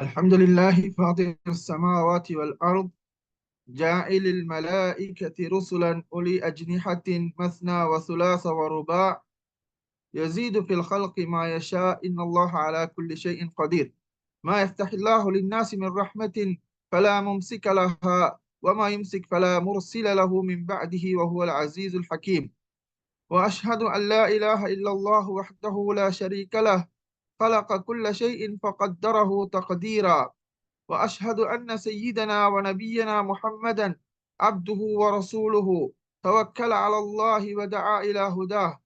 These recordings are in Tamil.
الحمد لله فاطر السماوات والأرض جاعل الملائكة رسلا أولي أجنحة مثنى وثلاث ورباع يزيد في الخلق ما يشاء إن الله على كل شيء قدير. ما يفتح الله للناس من رحمة فلا ممسك لها وما يمسك فلا مرسل له من بعده وهو العزيز الحكيم. وأشهد أن لا إله إلا الله وحده لا شريك له خلق كل شيء فقدره تقديرا. وأشهد أن سيدنا ونبينا محمدا عبده ورسوله. توكل على الله ودعا إلى هداه.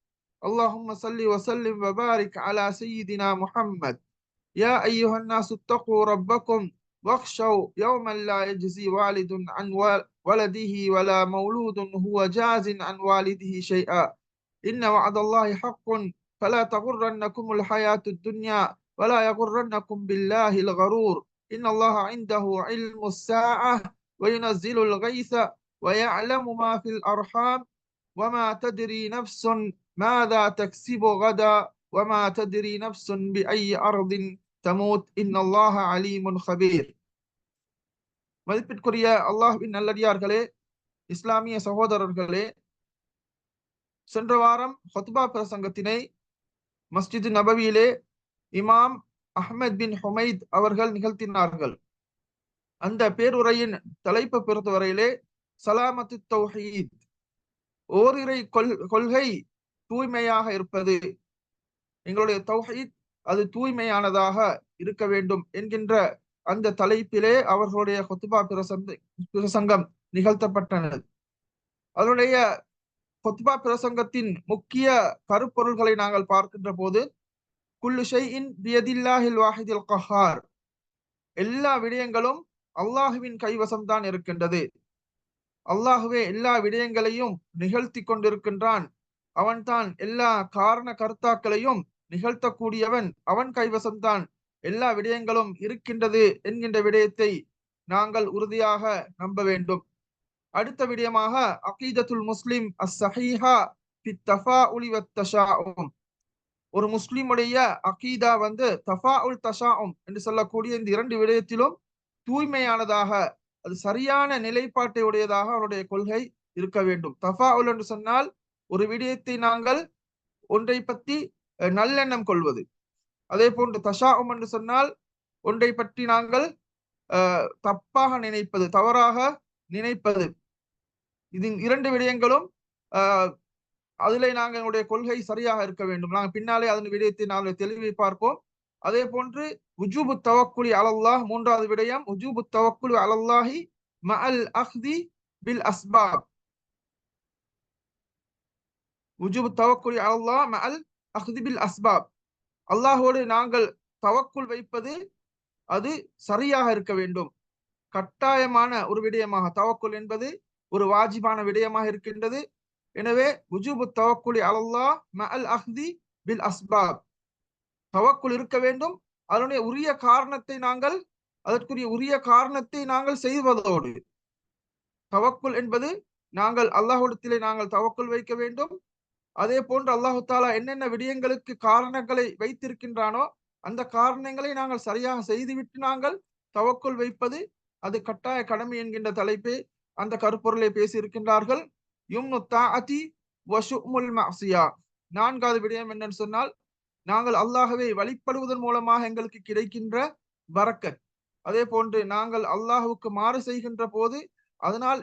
اللهم صل وسلم وبارك على سيدنا محمد. يا أيها الناس اتقوا ربكم واخشوا يوما لا يجزي والد عن ولده ولا مولود هو جاز عن والده شيئا. إن وعد الله حق فلا تغرنكم الحياة الدنيا ولا يغرنكم بالله الغرور إن الله عنده علم الساعة وينزل الغيث ويعلم ما في الأرحام وما تدري نفس ماذا تكسب غدا وما تدري نفس بأي أرض تموت إن الله عليم خبير மதிப்பிற்குரிய அல்லாஹ்வின் நல்லடியார்களே இஸ்லாமிய சகோதரர்களே சென்ற வாரம் ஹொத்பா பிரசங்கத்தினை மஸ்ஜித் நபவியிலே இமாம் அஹ்மத் பின் ஹுமைத் அவர்கள் நிகழ்த்தினார்கள். அந்த பேருரையின் தலைப்பை பொறுத்தவரையிலே சலாமத்து தௌஹீத். ஓரிரை கொள் கொள்கை தூய்மையாக இருப்பது. எங்களுடைய தௌஹீத் அது தூய்மையானதாக இருக்க வேண்டும் என்கின்ற அந்த தலைப்பிலே அவர்களுடைய கொத்துபா பிரசந்த பிரசங்கம் நிகழ்த்தப்பட்டனர் அதனுடைய கொத்பா பிரசங்கத்தின் முக்கிய கருப்பொருள்களை நாங்கள் பார்க்கின்ற போது குல்லு பியதில்லாஹில் வாஹிதில் கஹார். எல்லா விடயங்களும் அல்லாஹுவின் கைவசம் தான் இருக்கின்றது. அல்லாஹுவே எல்லா விடயங்களையும் நிகழ்த்தி கொண்டிருக்கின்றான். அவன்தான் எல்லா காரண கர்த்தாக்களையும் நிகழ்த்தக்கூடியவன். அவன் கைவசம்தான் எல்லா விடயங்களும் இருக்கின்றது என்கின்ற விடயத்தை நாங்கள் உறுதியாக நம்ப வேண்டும். அடுத்த விடயமாக அகீதத்துல் முஸ்லிம் அஸ்ஸஹீஹா தஃபா உலி தஷாவும் ஒரு முஸ்லிமுடைய அகீதா வந்து தஃபா உல் தஷாவும் என்று சொல்லக்கூடிய இந்த இரண்டு விடயத்திலும் தூய்மையானதாக அது சரியான நிலைப்பாட்டை உடையதாக அவருடைய கொள்கை இருக்க வேண்டும். தஃபா உல் என்று சொன்னால் ஒரு விடயத்தை நாங்கள் ஒன்றை பற்றி நல்லெண்ணம் கொள்வது. அதே போன்று தஷாவும் என்று சொன்னால் ஒன்றை பற்றி நாங்கள் தப்பாக நினைப்பது தவறாக நினைப்பது. இது இரண்டு விடயங்களும் அதிலே நாங்கள் எங்களுடைய கொள்கை சரியாக இருக்க வேண்டும். நாங்கள் பின்னாலே அதன் விடயத்தை நாங்கள் தெளிவை பார்ப்போம். அதே போன்று உஜூபு தவக்குலி அலல்லாஹ் மூன்றாவது விடயம் உஜூபு தவக்குலி அலல்லாஹி மஅல் அஹ்தி பில் அஸ்பாப். உஜூபு தவக்குலி அலல்லாஹ் அல் அஹ்தி பில் அஸ்பாப். அல்லாஹோடு நாங்கள் தவக்குள் வைப்பது அது சரியாக இருக்க வேண்டும். கட்டாயமான ஒரு விடயமாக தவக்குள் என்பது ஒரு வாஜிபான விடயமாக இருக்கின்றது. எனவே உஜூபு தவக்குலி அலல்லா அல் அஹ்தி பில் அஸ்பாப். தவக்குள் இருக்க வேண்டும். அதனுடைய உரிய காரணத்தை நாங்கள் அதற்குரிய உரிய காரணத்தை நாங்கள் செய்வதோடு. தவக்குள் என்பது நாங்கள் அல்லாஹுடத்திலே நாங்கள் தவக்குள் வைக்க வேண்டும். அதே போன்று அல்லாஹு தாலா என்னென்ன விடயங்களுக்கு காரணங்களை வைத்திருக்கின்றானோ அந்த காரணங்களை நாங்கள் சரியாக செய்துவிட்டு நாங்கள் தவக்குள் வைப்பது அது கட்டாய கடமை என்கின்ற தலைப்பை. அந்த கருப்பொருளை பேசி இருக்கின்றார்கள் நான்காவது விடயம் என்னன்னு சொன்னால் நாங்கள் அல்லாஹவை வழிபடுவதன் மூலமாக எங்களுக்கு கிடைக்கின்ற வரக்கத். அதே போன்று நாங்கள் அல்லாஹுக்கு மாறு செய்கின்ற போது அதனால்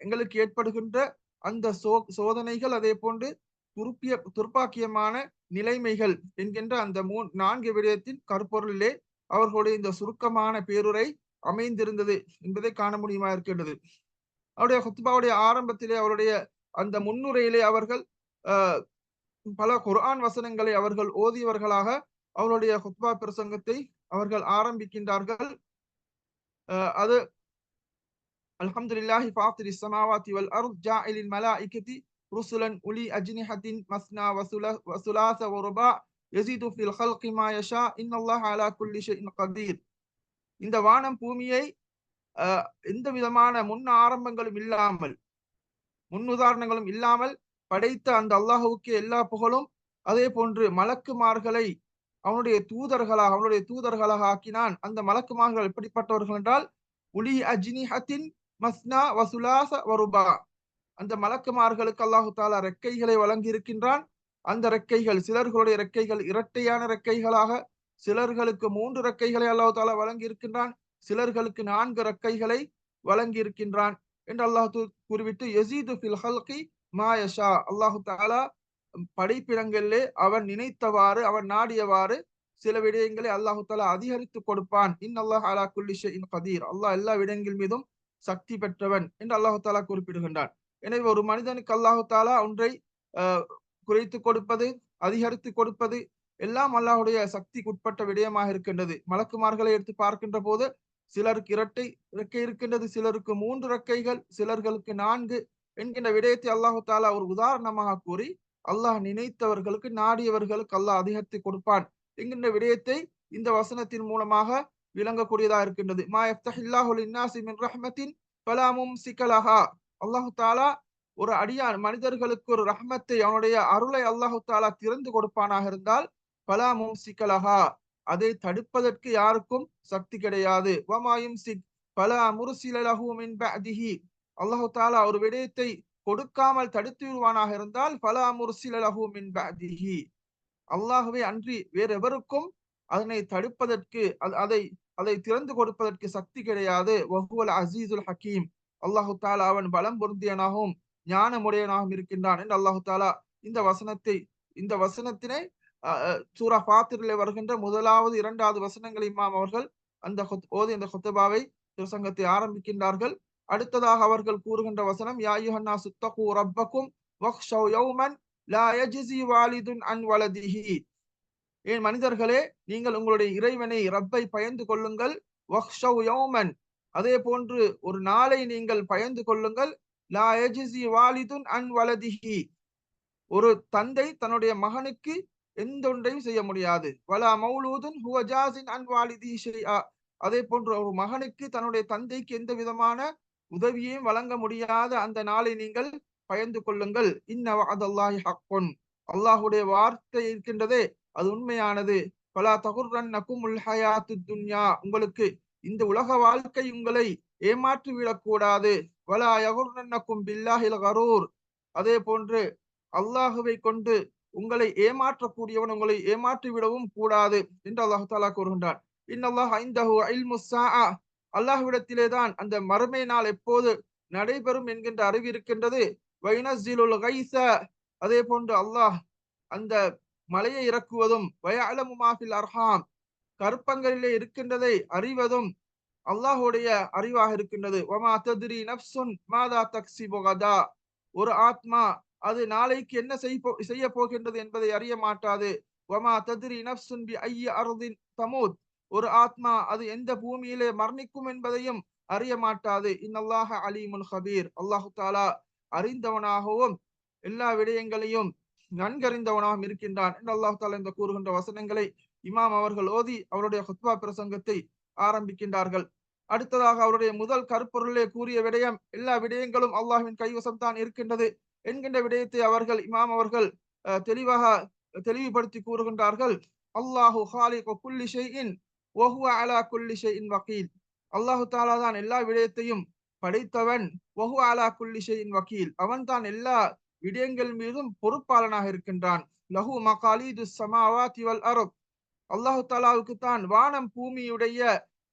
எங்களுக்கு ஏற்படுகின்ற அந்த சோ சோதனைகள் அதே போன்று துருப்பிய துர்ப்பாக்கியமான நிலைமைகள் என்கின்ற அந்த மூ நான்கு விடயத்தின் கருப்பொருளிலே அவர்களுடைய இந்த சுருக்கமான பேருரை அமைந்திருந்தது என்பதை காண முடியுமா இருக்கின்றது. அவருடைய ஹுத்பாவுடைய ஆரம்பத்திலே அவருடைய அந்த முன்னுரையிலே அவர்கள் பல குர்ஆன் வசனங்களை அவர்கள் ஓதியவர்களாக அவருடைய ஹுத்பா பிரசங்கத்தை அவர்கள் ஆரம்பிக்கின்றார்கள். அது அல்ஹம்துலில்லாஹி ஃபாத்திரி ஸமாவாதி வல் அர்த் ஜாஇலில் மலாயிகதி ருசுலன் உலி அஜ்னிஹத்தின் மஸ்னா வசுலாச வருபா யஸீது ஃபில் ஹல்கி மா யஷா இன்னல்லாஹ அலா குல்லி ஷைஇன் கதீர் இந்த வானம் பூமியை எந்த விதமான முன் ஆரம்பங்களும் இல்லாமல் முன் உதாரணங்களும் இல்லாமல் படைத்த அந்த அல்லாஹுவுக்கு எல்லா புகழும் அதே போன்று மலக்குமார்களை அவனுடைய தூதர்களாக அவனுடைய தூதர்களாக ஆக்கினான். அந்த மலக்குமார்கள் எப்படிப்பட்டவர்கள் என்றால் உலி அஜ்னிஹத்தின் மஸ்னா வசுலாச வருபா. அந்த மலக்குமார்களுக்கு அல்லாஹு தாலா ரெக்கைகளை வழங்கி இருக்கின்றான் அந்த ரெக்கைகள் சிலர்களுடைய ரெக்கைகள் இரட்டையான ரெக்கைகளாக சிலர்களுக்கு மூன்று ரெக்கைகளை அல்லாஹு தாலா வழங்கி இருக்கின்றான் சிலர்களுக்கு நான்கு ரக்கைகளை வழங்கி இருக்கின்றான் என்று அல்லாஹு குறிவிட்டு எசீது ஃபில் ஹல்கி மாயஷா அல்லாஹு தாலா படைப்பிடங்களிலே அவன் நினைத்தவாறு அவன் நாடியவாறு சில விடயங்களை அல்லாஹு தாலா அதிகரித்து கொடுப்பான். இன் அல்லாஹ் அலா குல்லி இன் கதீர். அல்லாஹ் எல்லா விடயங்கள் மீதும் சக்தி பெற்றவன் என்று அல்லாஹு தாலா குறிப்பிடுகின்றான். எனவே ஒரு மனிதனுக்கு அல்லாஹு தாலா ஒன்றை குறைத்து கொடுப்பது அதிகரித்து கொடுப்பது எல்லாம் அல்லாஹுடைய சக்திக்கு உட்பட்ட விடயமாக இருக்கின்றது. மலக்குமார்களை எடுத்து பார்க்கின்ற போது சிலருக்கு இரட்டை இறக்கை இருக்கின்றது சிலருக்கு மூன்று இறக்கைகள் சிலர்களுக்கு நான்கு என்கின்ற விடயத்தை அல்லாஹு தாலா ஒரு உதாரணமாக கூறி அல்லாஹ் நினைத்தவர்களுக்கு நாடியவர்களுக்கு அல்லாஹ் அதிகரித்து கொடுப்பான் என்கின்ற விடயத்தை இந்த வசனத்தின் மூலமாக விளங்கக்கூடியதா இருக்கின்றது. மா எஃப்தஹில்லாஹுல் இன்னாசி ரஹ்மத்தின் பலாமும் சிக்கலஹா அல்லாஹு தாலா ஒரு அடியான் மனிதர்களுக்கு ஒரு ரஹ்மத்தை அவனுடைய அருளை அல்லாஹு தாலா திறந்து கொடுப்பானாக இருந்தால் பலாமும் சிக்கலஹா அதை தடுப்பதற்கு யாருக்கும் சக்தி கிடையாது. வமாயும் சிக் பல முருசிலலஹு அல்லாஹு தாலா ஒரு விடயத்தை கொடுக்காமல் தடுத்து விடுவானாக இருந்தால் பல முருசிலலஹு மின் அல்லாஹுவே அன்றி வேறெவருக்கும் அதனை தடுப்பதற்கு அதை அதை திறந்து கொடுப்பதற்கு சக்தி கிடையாது. வஹுவல் அசீசுல் ஹக்கீம் அல்லாஹு தாலா அவன் பலம் பொருந்தியனாகவும் ஞானமுடையனாகவும் இருக்கின்றான் என்று அல்லாஹு தாலா இந்த வசனத்தை இந்த வசனத்தினை சூரா பாத்திரிலே வருகின்ற முதலாவது இரண்டாவது வசனங்கள் இமாம் அவர்கள் அந்த ஓதி அந்த கொத்தபாவை திருசங்கத்தை ஆரம்பிக்கின்றார்கள். அடுத்ததாக அவர்கள் கூறுகின்ற வசனம் யாயுஹன்னா சுத்தகு ரப்பக்கும் வக்ஷவ் யௌமன் லா யஜ்ஸி வாலிதுன் அன் வலதிஹி. ஏன் மனிதர்களே நீங்கள் உங்களுடைய இறைவனை ரப்பை பயந்து கொள்ளுங்கள் வக்ஷவ் யௌமன். அதே போன்று ஒரு நாளை நீங்கள் பயந்து கொள்ளுங்கள் லா வாலிதுன் அன் வலதிஹி. ஒரு தந்தை தன்னுடைய மகனுக்கு எந்த ஒன்றையும் செய்ய முடியாது. வலா மௌலூதன் ஹுவ ஜாசின் அதே போன்ற ஒரு மகனுக்கு தன்னுடைய தந்தைக்கு எந்த விதமான உதவியையும் வழங்க முடியாத அந்த நாளை நீங்கள் பயந்து கொள்ளுங்கள். இன்ன வஅதல்லாஹி ஹக்குன். அல்லாஹ்வுடைய வார்த்தை இருக்கின்றதே அது உண்மையானது. பலா தகுர்ரன்னக்கும் உல் ஹயாத்து துன்யா. உங்களுக்கு இந்த உலக வாழ்க்கை உங்களை ஏமாற்றி விடக்கூடாது. வலா யகுர்ரன்னக்கும் பில்லாஹில் கரூர். அதே போன்று அல்லாஹுவை கொண்டு உங்களை ஏமாற்றக்கூடியவன் உங்களை ஏமாற்றி விடவும் கூடாது என்று அல்லாஹு தாலா கூறுகின்றான். இன்னல்லாஹ் ஐந்தஹு இல்மு அல்லாஹ்விடத்திலே தான் அந்த மறுமை நாள் எப்போது நடைபெறும் என்கின்ற அறிவு இருக்கின்றது. வைனஸ்ஸிலுல் கைச அதே போன்று அல்லாஹ் அந்த மலையை இறக்குவதும் வயலமுமாஃபில் அர்ஹாம். கற்பங்களிலே இருக்கின்றதை அறிவதும் அல்லாஹுடைய அறிவாக இருக்கின்றது. வமா ததிரி நப்சுன் மாதா தக்சி கதா. ஒரு ஆத்மா அது நாளைக்கு என்ன செய்ய போகின்றது என்பதை அறிய மாட்டாது. வமா ததிரி நப்சுன் பி ஐய அருதின் தமூத். ஒரு ஆத்மா அது எந்த பூமியிலே மரணிக்கும் என்பதையும் அறிய மாட்டாது. இன்னல்லாஹ அலீமுல் ஹபீர். அல்லாஹு தாலா அறிந்தவனாகவும் எல்லா விடயங்களையும் நன்கறிந்தவனாகவும் இருக்கின்றான். என்று அல்லாஹு தாலா இந்த கூறுகின்ற வசனங்களை இமாம் அவர்கள் ஓதி அவருடைய ஹுத்வா பிரசங்கத்தை ஆரம்பிக்கின்றார்கள். அடுத்ததாக அவருடைய முதல் கருப்பொருளே கூறிய விடயம் எல்லா விடயங்களும் அல்லாஹின் கைவசம் தான் இருக்கின்றது. என்கின்ற விடயத்தை அவர்கள் இமாம் அவர்கள் தெளிவாக தெளிவுபடுத்தி கூறுகின்றார்கள். அல்லாஹு ஹாலிகு குல்லி ஷைஇன் வஹுவ அலா குல்லி ஷைஇன் வக்கீல் அல்லாஹு தாலா தான் எல்லா விடயத்தையும் படைத்தவன் ஒஹு அலா குல்லி ஷைஇன் வக்கீல் அவன் தான் எல்லா விடயங்கள் மீதும் பொறுப்பாளனாக இருக்கின்றான். லஹு மகாலிது சமாவாதி வல் அருப் அல்லாஹு தாலாவுக்கு தான் வானம் பூமியுடைய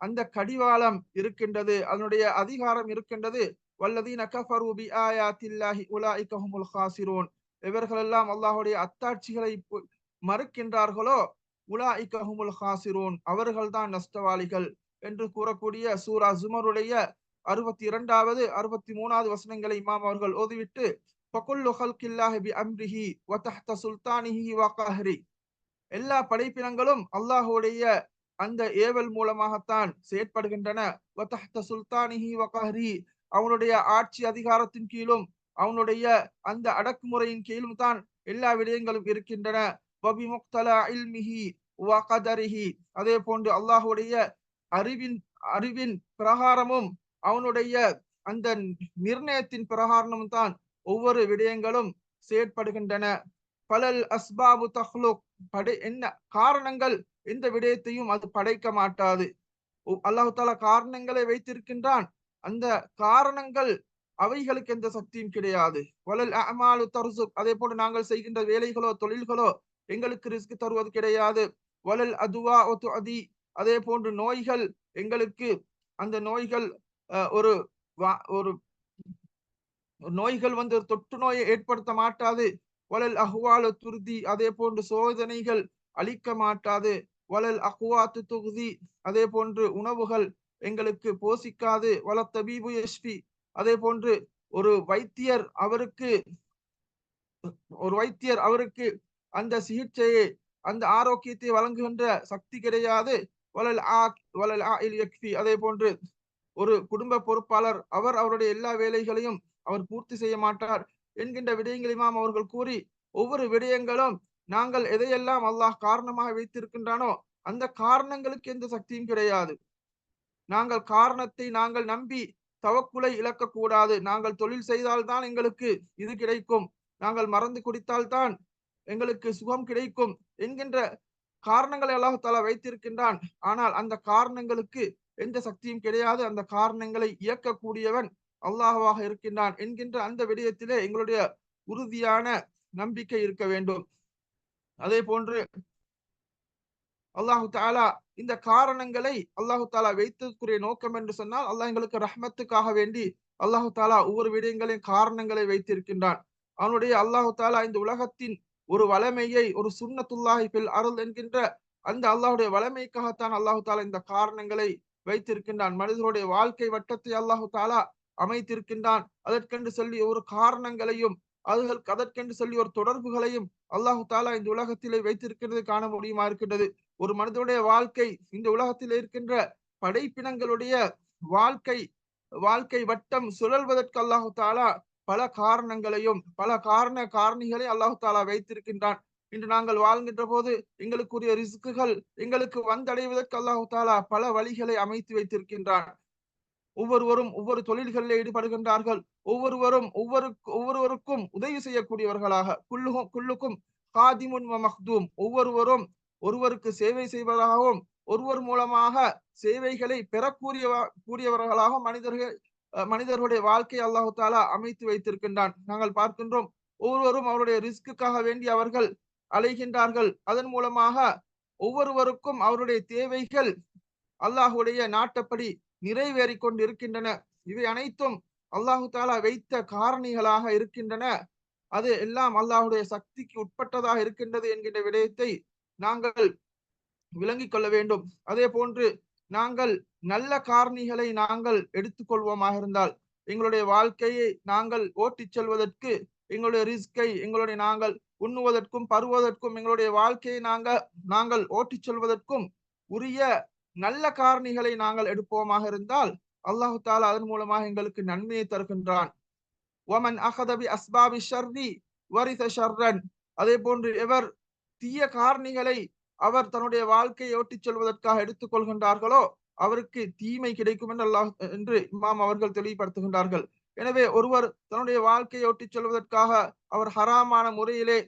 அந்த கடிவாளம் இருக்கின்றது அதனுடைய அதிகாரம் இருக்கின்றது. வல்லதீன கஃபரு பி ஆயாத்தில்லாஹி உலாயிக ஹுமுல் ஹாசிரூன் இவர்களெல்லாம் அல்லாஹுடைய அத்தாட்சிகளை மறுக்கின்றார்களோ? உலாயிக ஹுமுல் அவர்கள்தான் நஷ்டவாளிகள் என்று கூறக்கூடிய சூரா ஜுமருடைய அறுபத்தி இரண்டாவது அறுபத்தி மூணாவது வசனங்களை இமாம் அவர்கள் ஓதிவிட்டு பகுல்லு ஹல்கில்லாஹி பி அம்ரிஹி வ தஹ்த சுல்தானிஹி வ கஹ்ரி எல்லா படைப்பினங்களும் அல்லாஹுடைய அந்த ஏவல் மூலமாகத்தான் செயற்படுகின்றன. வ தஹ்த சுல்தானிஹி வ கஹ்ரி அவனுடைய ஆட்சி அதிகாரத்தின் கீழும் அவனுடைய அந்த அடக்குமுறையின் கீழும் தான் எல்லா விடயங்களும் இருக்கின்றன. அதே போன்று அல்லாஹுடைய அறிவின் அறிவின் பிரகாரமும் அவனுடைய அந்த நிர்ணயத்தின் பிரகாரமும் தான் ஒவ்வொரு விடயங்களும் செயற்படுகின்றன. பலல் அஸ்பாபு தஹ்லுக். படை என்ன காரணங்கள் எந்த விடயத்தையும் அது படைக்க மாட்டாது. அல்லாஹு தாலா காரணங்களை வைத்திருக்கின்றான். அந்த காரணங்கள் அவைகளுக்கு எந்த சக்தியும் கிடையாது. வலல் அமாலு தருசு அதே போல நாங்கள் செய்கின்ற வேலைகளோ தொழில்களோ எங்களுக்கு ரிஸ்க் தருவது கிடையாது. வலல் அதுவா ஒத்து அதி. அதே போன்று நோய்கள் எங்களுக்கு அந்த நோய்கள் ஒரு ஒரு நோய்கள் வந்து தொற்று நோயை ஏற்படுத்த மாட்டாது. வலல் அஹ்வாலு துருதி. அதே போன்று சோதனைகள் அளிக்க மாட்டாது. வலல் அஹ்வாத்து தொகுதி. அதே போன்று உணவுகள் எங்களுக்கு போசிக்காது வல தபீபு எஸ்பி. அதே போன்று ஒரு வைத்தியர் அவருக்கு ஒரு வைத்தியர் அவருக்கு அந்த சிகிச்சையை அந்த ஆரோக்கியத்தை வழங்குகின்ற சக்தி கிடையாது. வலல் ஆ வலல் ஆ அதே போன்று ஒரு குடும்ப பொறுப்பாளர் அவர் அவருடைய எல்லா வேலைகளையும் அவர் பூர்த்தி செய்ய மாட்டார் என்கின்ற விடயங்களையும் அவர்கள் கூறி ஒவ்வொரு விடயங்களும் நாங்கள் எதையெல்லாம் அல்லாஹ் காரணமாக வைத்திருக்கின்றானோ அந்த காரணங்களுக்கு எந்த சக்தியும் கிடையாது. நாங்கள் காரணத்தை நாங்கள் நம்பி தவக்குலை இழக்கக்கூடாது. நாங்கள் தொழில் செய்தால்தான் எங்களுக்கு இது கிடைக்கும். நாங்கள் மறந்து குடித்தால்தான் எங்களுக்கு சுகம் கிடைக்கும் என்கின்ற காரணங்களை அல்லாஹாலா வைத்திருக்கின்றான். ஆனால் அந்த காரணங்களுக்கு எந்த சக்தியும் கிடையாது. அந்த காரணங்களை இயக்கக்கூடியவன் அல்லாஹாக இருக்கின்றான் என்கின்ற அந்த விடயத்திலே எங்களுடைய உறுதியான நம்பிக்கை இருக்க வேண்டும். அதே போன்று அல்லாஹு தாலா இந்த காரணங்களை அல்லாஹு தாலா வைத்ததுக்குரிய நோக்கம் என்று சொன்னால் அல்லாஹ் எங்களுக்கு ரஹ்மத்துக்காக வேண்டி அல்லாஹு தாலா ஒவ்வொரு விடயங்களின் காரணங்களை வைத்திருக்கின்றான். அவனுடைய அல்லாஹு தாலா இந்த உலகத்தின் ஒரு வளமையை ஒரு சுண்ணத்துல்லாஹி பில் அருள் என்கின்ற அந்த அல்லாஹுடைய வளமைக்காகத்தான் அல்லாஹு தாலா இந்த காரணங்களை வைத்திருக்கின்றான். மனிதனுடைய வாழ்க்கை வட்டத்தை அல்லாஹு தாலா அமைத்திருக்கின்றான். அதற்கென்று சொல்லி ஒரு காரணங்களையும் அதுகளுக்கு அதற்கென்று சொல்லி ஒரு தொடர்புகளையும் அல்லாஹு தாலா இந்த உலகத்திலே வைத்திருக்கிறது காண முடியுமா இருக்கின்றது? ஒரு மனிதனுடைய வாழ்க்கை இந்த உலகத்தில் இருக்கின்ற படைப்பினங்களுடைய வாழ்க்கை வாழ்க்கை வட்டம் சுழல்வதற்கு அல்லாஹு தாலா பல காரணங்களையும் பல காரண காரணிகளை அல்லாஹு தாலா வைத்திருக்கின்றான். இன்று நாங்கள் வாழ்கின்ற போது எங்களுக்குரிய ரிஸ்குகள் எங்களுக்கு வந்தடைவதற்கு அல்லாஹு தாலா பல வழிகளை அமைத்து வைத்திருக்கின்றான். ஒவ்வொருவரும் ஒவ்வொரு தொழில்களில் ஈடுபடுகின்றார்கள். ஒவ்வொருவரும் ஒவ்வொரு ஒவ்வொருவருக்கும் உதவி செய்யக்கூடியவர்களாக குல்லுகும் குல்லுக்கும் காதிமுன் மஹ்தூம். ஒவ்வொருவரும் ஒருவருக்கு சேவை செய்வதாகவும் ஒருவர் மூலமாக சேவைகளை பெறக்கூடிய கூடியவர்களாக மனிதர்கள் மனிதர்களுடைய வாழ்க்கை அல்லாஹு தாலா அமைத்து வைத்திருக்கின்றான். நாங்கள் பார்க்கின்றோம் ஒவ்வொருவரும் அவருடைய ரிஸ்க்குக்காக வேண்டி அவர்கள் அலைகின்றார்கள். அதன் மூலமாக ஒவ்வொருவருக்கும் அவருடைய தேவைகள் அல்லாஹுடைய நாட்டப்படி நிறைவேறி கொண்டு இருக்கின்றன இவை அனைத்தும் அல்லாஹு தாலா வைத்த காரணிகளாக இருக்கின்றன. அது எல்லாம் அல்லாஹுடைய சக்திக்கு உட்பட்டதாக இருக்கின்றது என்கின்ற விடயத்தை நாங்கள் விளங்கிக் கொள்ள வேண்டும். அதே போன்று நாங்கள் நல்ல காரணிகளை நாங்கள் எடுத்துக்கொள்வோமாக இருந்தால் எங்களுடைய வாழ்க்கையை நாங்கள் ஓட்டிச் செல்வதற்கு எங்களுடைய ரிஸ்கை எங்களுடைய நாங்கள் உண்ணுவதற்கும் பருவதற்கும் எங்களுடைய வாழ்க்கையை நாங்கள் நாங்கள் ஓட்டிச் செல்வதற்கும் உரிய நல்ல காரணிகளை நாங்கள் எடுப்போமாக இருந்தால் அல்லாஹு தாலா அதன் மூலமாக எங்களுக்கு நன்மையை தருகின்றான். ஒமன் அகதபி அஸ்பாபி ஷர்ரி வரிச ஷர்ரன். அதே போன்று எவர் தீய காரணிகளை அவர் தன்னுடைய வாழ்க்கையை ஓட்டிச் செல்வதற்காக எடுத்துக் கொள்கின்றார்களோ அவருக்கு தீமை கிடைக்கும் என்று அல்லாஹ் என்று இமாம் அவர்கள் தெளிவுபடுத்துகின்றார்கள். எனவே ஒருவர் தன்னுடைய வாழ்க்கையை ஓட்டிச் செல்வதற்காக அவர் ஹராமான முறையிலே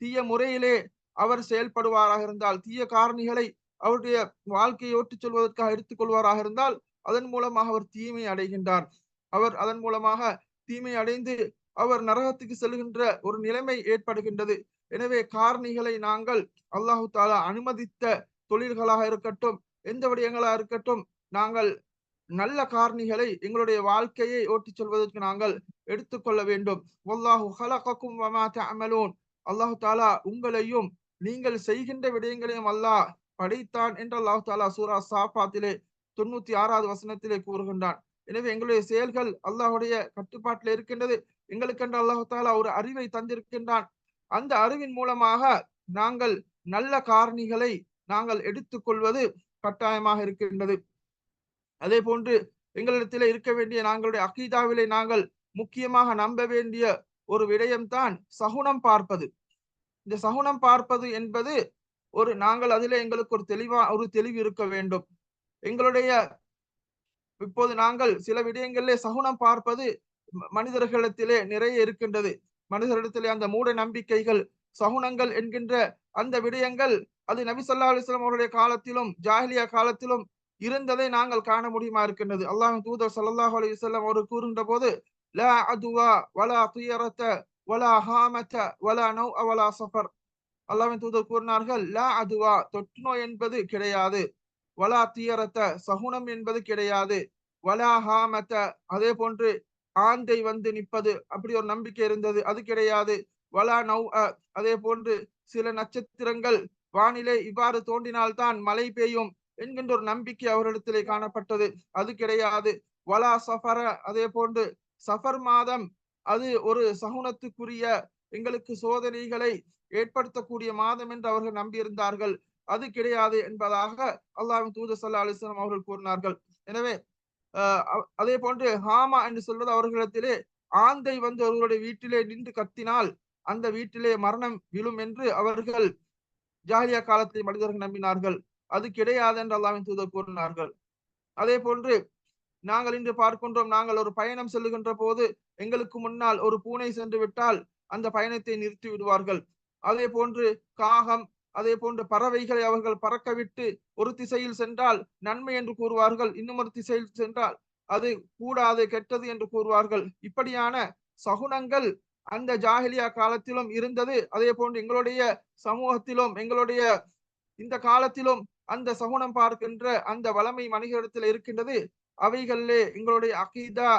தீய முறையிலே அவர் செயல்படுவாராக இருந்தால் தீய காரணிகளை அவருடைய வாழ்க்கையை ஓட்டிச் செல்வதற்காக எடுத்துக்கொள்வாராக இருந்தால் அதன் மூலமாக அவர் தீமை அடைகின்றார். அவர் அதன் மூலமாக தீமை அடைந்து அவர் நரகத்துக்கு செல்கின்ற ஒரு நிலைமை ஏற்படுகின்றது. எனவே காரணிகளை நாங்கள் அல்லாஹு தாலா அனுமதித்த தொழில்களாக இருக்கட்டும் எந்த விடயங்களா இருக்கட்டும் நாங்கள் நல்ல காரணிகளை எங்களுடைய வாழ்க்கையை ஓட்டிச் செல்வதற்கு நாங்கள் எடுத்துக்கொள்ள வேண்டும். அல்லாஹு தாலா உங்களையும் நீங்கள் செய்கின்ற விடயங்களையும் அல்லாஹ் படைத்தான் என்று அல்லாஹு தாலா சூரா சாபாத்திலே தொண்ணூத்தி ஆறாவது வசனத்திலே கூறுகின்றான். எனவே எங்களுடைய செயல்கள் அல்லாஹுடைய கட்டுப்பாட்டில் இருக்கின்றது. எங்களுக்கென்று அல்லாஹு தாலா ஒரு அறிவை தந்திருக்கின்றான். அந்த அறிவின் மூலமாக நாங்கள் நல்ல காரணிகளை நாங்கள் எடுத்துக்கொள்வது கட்டாயமாக இருக்கின்றது. அதே போன்று எங்களிடத்தில் இருக்க வேண்டிய நாங்களுடைய அகீதாவிலே நாங்கள் முக்கியமாக நம்ப வேண்டிய ஒரு விடயம்தான் சகுனம் பார்ப்பது. இந்த சகுனம் பார்ப்பது என்பது ஒரு நாங்கள் அதிலே எங்களுக்கு ஒரு தெளிவா ஒரு தெளிவு இருக்க வேண்டும். எங்களுடைய இப்போது நாங்கள் சில விடயங்களிலே சகுனம் பார்ப்பது மனிதர்களிடத்திலே நிறைய இருக்கின்றது. மனிதர்களிடத்திலே அந்த மூட நம்பிக்கைகள் சகுனங்கள் என்கின்ற அந்த விடயங்கள் அது நபி சொல்லா அலிஸ்லாம் அவருடைய காலத்திலும் ஜாஹிலியா காலத்திலும் இருந்ததை நாங்கள் காண முடியுமா இருக்கின்றது. அல்லாஹ் தூதர் சல்லாஹ் அலி வல்லம் அவர் கூறுகின்ற போது லா அதுவா வலா துயரத்த வலா ஹாமத்த வலா நௌ அவலா சஃபர். அல்லாவின் தூதர் கூறினார்கள் லா அதுவா தொற்று நோய் என்பது கிடையாது. வலா துயரத்த சகுனம் என்பது கிடையாது. வலா ஹாமத்த அதே போன்று ஆந்தை வந்து நிற்பது. அப்படி ஒரு நம்பிக்கை இருந்தது. அது கிடையாது. வலா நௌ அதே போன்று சில நட்சத்திரங்கள் வானிலை இவ்வாறு தோன்றினால்தான் மழை பெய்யும் என்கின்ற ஒரு நம்பிக்கை அவரிடத்திலே காணப்பட்டது. அது கிடையாது. வலா சஃபர அதே போன்று சஃபர் மாதம் அது ஒரு சகுனத்துக்குரிய எங்களுக்கு சோதனைகளை ஏற்படுத்தக்கூடிய மாதம் என்று அவர்கள் நம்பியிருந்தார்கள். அது கிடையாது என்பதாக அல்லாஹின் தூது சல்லா அலிஸ்லாம் அவர்கள் கூறினார்கள். எனவே அதே போன்று ஹாமா என்று சொல்வது அவர்களிடத்திலே ஆந்தை வந்து அவர்களுடைய வீட்டிலே நின்று கத்தினால் அந்த வீட்டிலே மரணம் விழும் என்று அவர்கள் ஜாலியா காலத்தை மனிதர்கள் நம்பினார்கள். அது கிடையாது என்று அல்லாவின் தூதர் கூறினார்கள். அதே போன்று நாங்கள் இன்று பார்க்கின்றோம் நாங்கள் ஒரு பயணம் செல்லுகின்ற போது எங்களுக்கு முன்னால் ஒரு பூனை சென்று விட்டால் அந்த பயணத்தை நிறுத்தி விடுவார்கள். அதே போன்று காகம் அதே போன்று பறவைகளை அவர்கள் பறக்க விட்டு ஒரு திசையில் சென்றால் நன்மை என்று கூறுவார்கள் இன்னும் ஒரு திசையில் சென்றால் அது கூடாது கெட்டது என்று கூறுவார்கள். இப்படியான சகுனங்கள் அந்த ஜாகிலியா காலத்திலும் இருந்தது. அதே போன்று எங்களுடைய சமூகத்திலும் எங்களுடைய இந்த காலத்திலும் அந்த சகுனம் பார்க்கின்ற அந்த வளமை மனிதத்தில் இருக்கின்றது. அவைகளிலே எங்களுடைய அகீதா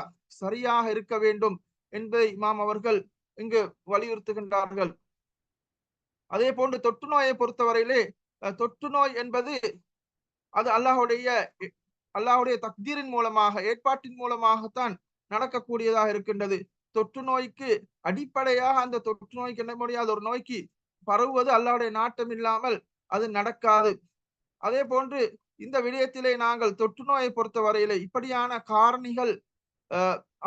சரியாக இருக்க வேண்டும் என்பதை இமாம் அவர்கள் இங்கு வலியுறுத்துகின்றார்கள். அதே போன்று தொற்று நோயை பொறுத்தவரையிலே தொற்று நோய் என்பது அது அல்லாஹுடைய அல்லாஹுடைய தக்தீரின் மூலமாக ஏற்பாட்டின் மூலமாகத்தான் நடக்கக்கூடியதாக இருக்கின்றது. தொற்று நோய்க்கு அடிப்படையாக அந்த தொற்று நோய்க்கு என்ன முடியாத? ஒரு நோய்க்கு பரவுவது அல்லாவுடைய நாட்டம் இல்லாமல் அது நடக்காது. அதே போன்று இந்த விடயத்திலே நாங்கள் தொற்று நோயை பொறுத்தவரையிலே இப்படியான காரணிகள்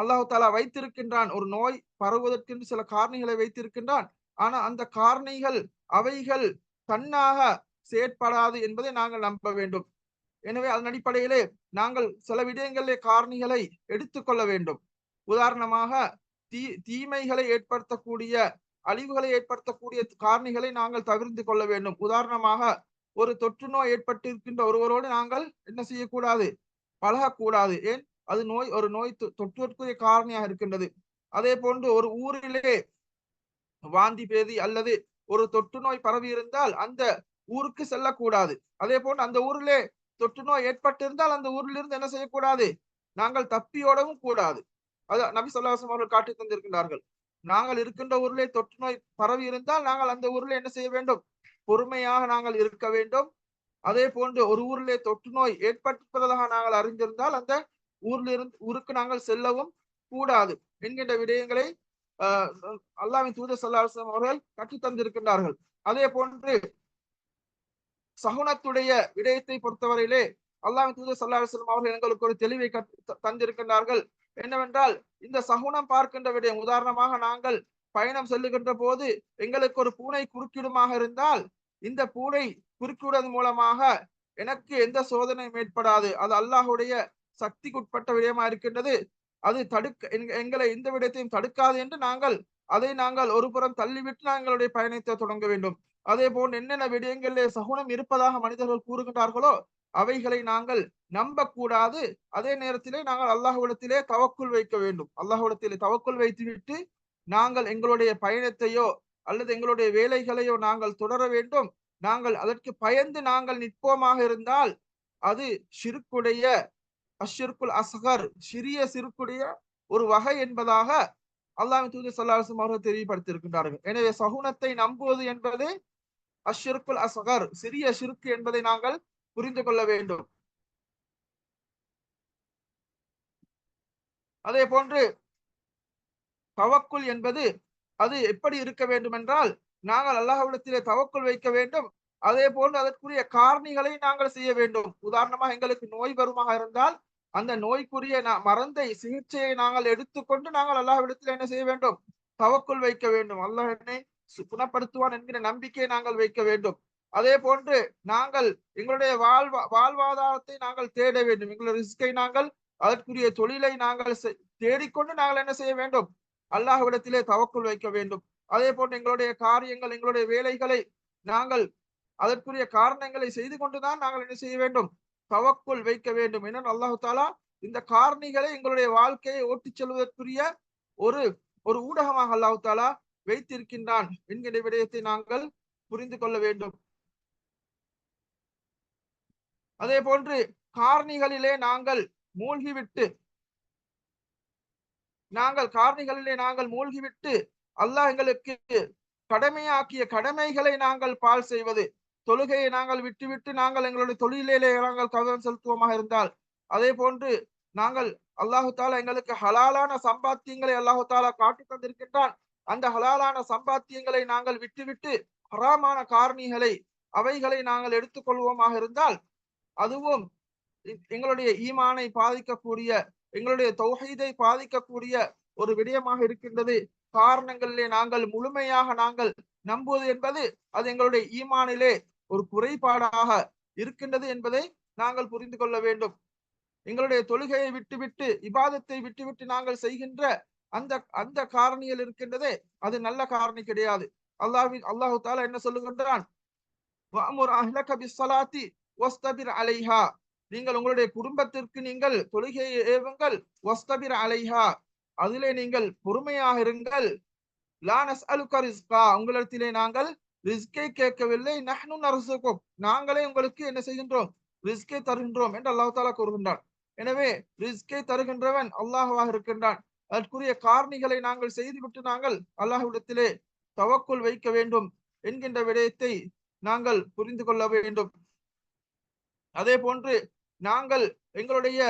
அல்லாஹு தாலா வைத்திருக்கின்றான். ஒரு நோய் பரவுவதற்கென்று சில காரணிகளை வைத்திருக்கின்றான். ஆனா அந்த காரணிகள் அவைகள் தன்னாக செயற்படாது என்பதை நாங்கள் நம்ப வேண்டும். எனவே அதன் அடிப்படையிலே நாங்கள் சில விடயங்களிலே காரணிகளை எடுத்துக்கொள்ள வேண்டும். உதாரணமாக தீ தீமைகளை ஏற்படுத்தக்கூடிய அழிவுகளை ஏற்படுத்தக்கூடிய காரணிகளை நாங்கள் தவிர்த்து கொள்ள வேண்டும். உதாரணமாக ஒரு தொற்று நோய் ஏற்பட்டிருக்கின்ற ஒருவரோடு நாங்கள் என்ன செய்யக்கூடாது? பழகக்கூடாது. ஏன்? அது நோய் ஒரு நோய் தொற்றுவதற்குரிய காரணியாக இருக்கின்றது. அதே போன்று ஒரு ஊரிலே வாந்தி பேதி அல்லது ஒரு தொற்று நோய் பரவி இருந்தால் அந்த ஊருக்கு செல்லக்கூடாது. அதே போன்று அந்த ஊரிலே தொற்று நோய் ஏற்பட்டிருந்தால் அந்த ஊரிலிருந்து என்ன செய்யக்கூடாது? நாங்கள் தப்பியோடவும் கூடாது. அது நபி சொல்லாசம் அவர்கள் காட்டி தந்திருக்கின்றார்கள். நாங்கள் இருக்கின்ற ஊரிலே தொற்று நோய் பரவி இருந்தால் நாங்கள் அந்த ஊரில் என்ன செய்ய வேண்டும்? பொறுமையாக நாங்கள் இருக்க வேண்டும். அதே போன்று ஒரு ஊரிலே தொற்று நோய் ஏற்பட்டிருப்பதாக நாங்கள் அறிந்திருந்தால் அந்த ஊரிலிருந்து ஊருக்கு நாங்கள் செல்லவும் கூடாது. என்கின்ற விடயங்களை அல்லாவின் தூதர் சல்லாஹம் அவர்கள் கற்றுத்தந்திருக்கின்றார்கள் அதே போன்று சகுனத்துடைய விடயத்தை பொறுத்தவரையிலே அல்லாவின் தூதர் சல்லாஹம் அவர்கள் எங்களுக்கு ஒரு தெளிவை தந்திருக்கின்றார்கள். என்னவென்றால் இந்த சகுனம் பார்க்கின்ற விடயம் உதாரணமாக நாங்கள் பயணம் செல்லுகின்ற போது எங்களுக்கு ஒரு பூனை குறுக்கிடுமாக இருந்தால் இந்த பூனை குறுக்கிடுவதன் மூலமாக எனக்கு எந்த சோதனையும் ஏற்படாது. அது அல்லாஹுடைய சக்திக்குட்பட்ட விடயமா இருக்கின்றது. அது தடுக்க எங்களை எந்த விடத்தையும் தடுக்காது என்று நாங்கள் அதை நாங்கள் ஒரு புறம் தள்ளிவிட்டு நாங்களுடைய பயணத்தை தொடங்க வேண்டும். அதே போன்று என்னென்ன விடயங்களிலே சகுனம் இருப்பதாக மனிதர்கள் கூறுகின்றார்களோ அவைகளை நாங்கள் நம்ப கூடாது அதே நேரத்திலே நாங்கள் அல்லாஹுடத்திலே தவக்குள் வைக்க வேண்டும். அல்லாஹுடத்திலே தவக்குள் வைத்துவிட்டு நாங்கள் எங்களுடைய பயணத்தையோ அல்லது எங்களுடைய வேலைகளையோ நாங்கள் தொடர வேண்டும். நாங்கள் அதற்கு பயந்து நாங்கள் நிற்போமாக இருந்தால் அது சிறுக்குடைய அஷிர்குல் அசகர் சிறிய சிறுக்குடைய ஒரு வகை என்பதாக அல்லாஹின் தூது சல்லாஹம் அவர்கள் தெரியப்படுத்தியிருக்கின்றார்கள். எனவே சகுனத்தை நம்புவது என்பது அஷிர்குல் அசகர் சிறிய சிறுக்கு என்பதை நாங்கள் புரிந்து கொள்ள வேண்டும். அதே போன்று தவக்குள் என்பது அது எப்படி இருக்க வேண்டும் என்றால் நாங்கள் அல்லாஹ்விடத்திலே தவக்குள் வைக்க வேண்டும். அதே போன்று அதற்குரிய காரணிகளை நாங்கள் செய்ய வேண்டும். உதாரணமாக எங்களுக்கு நோய் வருமாக இருந்தால் அந்த நோய்க்குரிய மருந்தை சிகிச்சையை நாங்கள் எடுத்துக்கொண்டு நாங்கள் அல்லாஹ்விடத்தில் என்ன செய்ய வேண்டும்? தவக்குள் வைக்க வேண்டும். அல்லாஹ் என்னை குணப்படுத்துவான் என்கிற நம்பிக்கையை நாங்கள் வைக்க வேண்டும். அதே போன்று நாங்கள் எங்களுடைய வாழ்வா வாழ்வாதாரத்தை நாங்கள் தேட வேண்டும். எங்களுடைய ரிஸ்கை நாங்கள் அதற்குரிய தொழிலை நாங்கள் தேடிக்கொண்டு நாங்கள் என்ன செய்ய வேண்டும்? அல்லாஹ்விடத்திலே தவக்குள் வைக்க வேண்டும். அதே போன்று எங்களுடைய காரியங்கள் எங்களுடைய வேலைகளை நாங்கள் அதற்குரிய காரணங்களை செய்து கொண்டுதான் நாங்கள் என்ன செய்ய வேண்டும்? தவக்குள் வைக்க வேண்டும். என அல்லாஹு தாலா இந்த காரணிகளை எங்களுடைய வாழ்க்கையை ஓட்டிச் செல்வதற்குரிய ஒரு ஒரு ஊடகமாக அல்லாஹு தாலா வைத்திருக்கின்றான் என்கிற விடயத்தை நாங்கள் புரிந்து கொள்ள வேண்டும். அதே போன்று காரணிகளிலே நாங்கள் மூழ்கிவிட்டு நாங்கள் காரணிகளிலே நாங்கள் மூழ்கிவிட்டு அல்லாஹ் எங்களுக்கு கடமையாக்கிய கடமைகளை நாங்கள் பால் செய்வது. தொழுகையை நாங்கள் விட்டுவிட்டு நாங்கள் எங்களுடைய தொழிலே நாங்கள் கவனம் செலுத்துவோமாக இருந்தால் அதே போன்று நாங்கள் அல்லாஹு தாலா எங்களுக்கு ஹலாலான சம்பாத்தியங்களை அல்லாஹு தாலா காட்டி தந்திருக்கின்றான். அந்த ஹலாலான சம்பாத்தியங்களை நாங்கள் விட்டுவிட்டு ஹராமான காரணிகளை அவைகளை நாங்கள் எடுத்துக்கொள்வோமாக இருந்தால் அதுவும் எங்களுடைய ஈமானை பாதிக்கக்கூடிய எங்களுடைய தொகைதை பாதிக்கக்கூடிய ஒரு விடயமாக இருக்கின்றது. காரணங்களிலே நாங்கள் முழுமையாக நாங்கள் நம்புவது என்பது அது எங்களுடைய ஈமானிலே ஒரு குறைபாடாக இருக்கின்றது என்பதை நாங்கள் புரிந்து கொள்ள வேண்டும். எங்களுடைய தொழுகையை விட்டுவிட்டு இபாதத்தை விட்டுவிட்டு நாங்கள் செய்கின்ற அந்த அந்த காரணியில் இருக்கின்றதே அது நல்ல காரணி கிடையாது. அல்லாஹின் அல்லாஹு தாலா என்ன சொல்லுகின்றான்? அலைஹா. நீங்கள் உங்களுடைய குடும்பத்திற்கு நீங்கள் தொழுகையை ஏவுங்கள் வஸ்தபிர் அலைஹா. அதிலே நீங்கள் பொறுமையாக இருங்கள். லானஸ் அலுக உங்களிடத்திலே நாங்கள் ரிஸ்கை கேட்கவில்லை. நஹ்னு நரசுக்கும். நாங்களே உங்களுக்கு என்ன செய்கின்றோம்? ரிஸ்கை தருகின்றோம் என்று அல்லாஹு தாலா கூறுகின்றான். எனவே ரிஸ்கை தருகின்றவன் அல்லாஹுவாக இருக்கின்றான். அதற்குரிய காரணிகளை நாங்கள் செய்துவிட்டு நாங்கள் அல்லாஹ்விடத்திலே தவக்குள் வைக்க வேண்டும் என்கின்ற விடயத்தை நாங்கள் புரிந்து கொள்ள வேண்டும். அதே போன்று நாங்கள் எங்களுடைய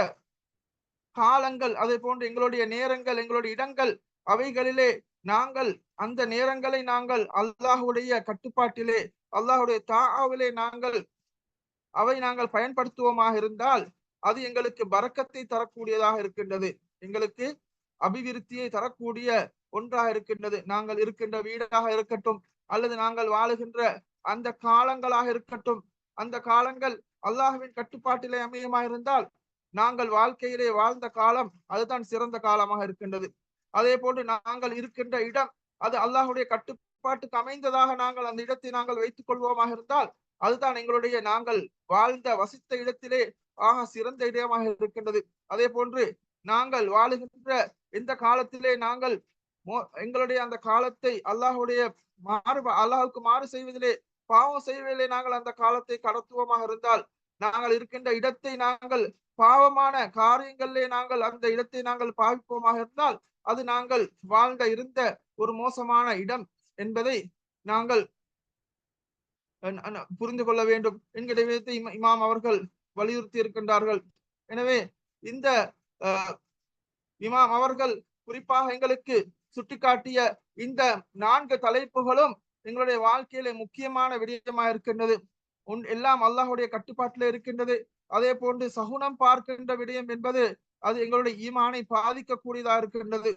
காலங்கள் அதே போன்று எங்களுடைய நேரங்கள் எங்களுடைய இடங்கள் அவைகளிலே நாங்கள் அந்த நேரங்களை நாங்கள் அல்லாஹுடைய கட்டுப்பாட்டிலே அல்லாஹுடைய தாவிலே நாங்கள் அவை நாங்கள் பயன்படுத்துவோமாக இருந்தால் அது எங்களுக்கு பறக்கத்தை தரக்கூடியதாக இருக்கின்றது. எங்களுக்கு அபிவிருத்தியை தரக்கூடிய ஒன்றாக இருக்கின்றது. நாங்கள் இருக்கின்ற வீடாக இருக்கட்டும் அல்லது நாங்கள் வாழுகின்ற அந்த காலங்களாக இருக்கட்டும் அந்த காலங்கள் அல்லாஹுவின் கட்டுப்பாட்டிலே அமையமாக இருந்தால் நாங்கள் வாழ்க்கையிலே வாழ்ந்த காலம் அதுதான் சிறந்த காலமாக இருக்கின்றது. அதே போன்று நாங்கள் இருக்கின்ற இடம் அது அல்லாஹுடைய கட்டுப்பாட்டுக்கு அமைந்ததாக நாங்கள் அந்த இடத்தை நாங்கள் வைத்துக் கொள்வோமாக இருந்தால் அதுதான் எங்களுடைய நாங்கள் வாழ்ந்த வசித்த இடத்திலே ஆக சிறந்த இடமாக இருக்கின்றது. அதே போன்று நாங்கள் வாழுகின்ற இந்த காலத்திலே நாங்கள் எங்களுடைய அந்த காலத்தை அல்லாஹுடைய மாறு அல்லாஹுக்கு மாறு செய்வதிலே பாவம் செய்வதிலே நாங்கள் அந்த காலத்தை கடத்துவோமாக இருந்தால் நாங்கள் இருக்கின்ற இடத்தை நாங்கள் பாவமான காரியங்களிலே நாங்கள் அந்த இடத்தை நாங்கள் பாவிப்போமாக இருந்தால் அது நாங்கள் வாழ்ந்த இருந்த ஒரு மோசமான இடம் என்பதை நாங்கள் புரிந்து கொள்ள வேண்டும் என்கிற விதத்தை இமாம் அவர்கள் வலியுறுத்தி இருக்கின்றார்கள். எனவே இந்த இமாம் அவர்கள் குறிப்பாக எங்களுக்கு சுட்டிக்காட்டிய இந்த நான்கு தலைப்புகளும் எங்களுடைய வாழ்க்கையில முக்கியமான விடயமா இருக்கின்றது. உன் எல்லாம் அல்லாஹுடைய கட்டுப்பாட்டில இருக்கின்றது. அதே போன்று சகுனம் பார்க்கின்ற விடயம் என்பது அது எங்களுடைய ஈமானை பாதிக்கக்கூடியதா இருக்கின்றது.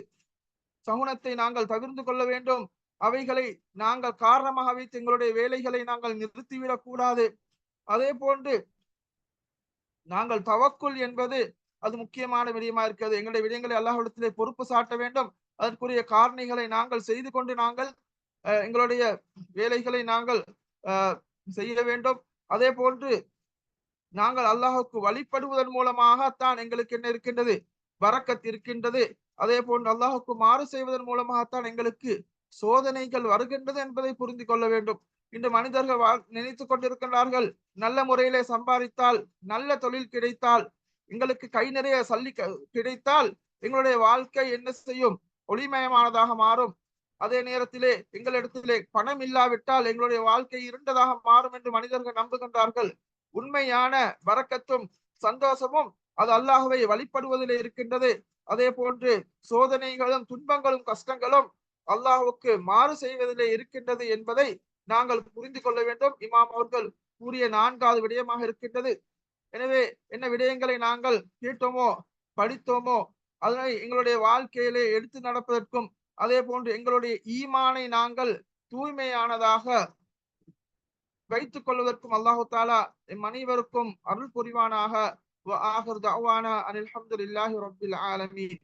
சகுனத்தை நாங்கள் தவிர்த்து கொள்ள வேண்டும். அவைகளை நாங்கள் காரணமாக வைத்து எங்களுடைய வேலைகளை நாங்கள் நிறுத்திவிடக் கூடாது. அதே போன்று நாங்கள் தவக்குள் என்பது அது முக்கியமான விடயமா இருக்கிறது. எங்களுடைய விடயங்களை அல்லாஹிடத்திலே பொறுப்பு சாட்ட வேண்டும். அதற்குரிய காரணிகளை நாங்கள் செய்து கொண்டு நாங்கள் எங்களுடைய வேலைகளை நாங்கள் செய்ய வேண்டும். அதே போன்று நாங்கள் அல்லாஹுக்கு வழிபடுவதன் மூலமாகத்தான் எங்களுக்கு என்ன இருக்கின்றது? வரக்கத் இருக்கின்றது. அதே போன்று அல்லாஹுக்கு மாறு செய்வதன் மூலமாகத்தான் எங்களுக்கு சோதனைகள் வருகின்றது என்பதை புரிந்து கொள்ள வேண்டும். இன்று மனிதர்கள் நினைத்து கொண்டிருக்கின்றார்கள் நல்ல முறையிலே சம்பாதித்தால் நல்ல தொழில் கிடைத்தால் எங்களுக்கு கை நிறைய சல்லி கிடைத்தால் எங்களுடைய வாழ்க்கை என்ன செய்யும்? ஒளிமயமானதாக மாறும். அதே நேரத்திலே எங்களிடத்திலே பணம் இல்லாவிட்டால் எங்களுடைய வாழ்க்கை இருண்டதாக மாறும் என்று மனிதர்கள் நம்புகின்றார்கள். உண்மையான வரக்கத்தும் சந்தோஷமும் அது அல்லாஹுவை வழிபடுவதிலே இருக்கின்றது. அதே போன்று சோதனைகளும் துன்பங்களும் கஷ்டங்களும் அல்லாஹுக்கு மாறு செய்வதிலே இருக்கின்றது என்பதை நாங்கள் புரிந்து கொள்ள வேண்டும். இமாம் அவர்கள் கூறிய நான்காவது விடயமாக இருக்கின்றது. எனவே என்ன விடயங்களை நாங்கள் கேட்டோமோ படித்தோமோ அதனை எங்களுடைய வாழ்க்கையிலே எடுத்து நடப்பதற்கும் அதே போன்று எங்களுடைய ஈமானை நாங்கள் தூய்மையானதாக வைத்துக் கொள்வதற்கும் அல்லாஹு தாலா எம் அனைவருக்கும் அருள் புரிவானாக. அனில் அஹமதுல்லாஹி ரபில் ஆலமீன்.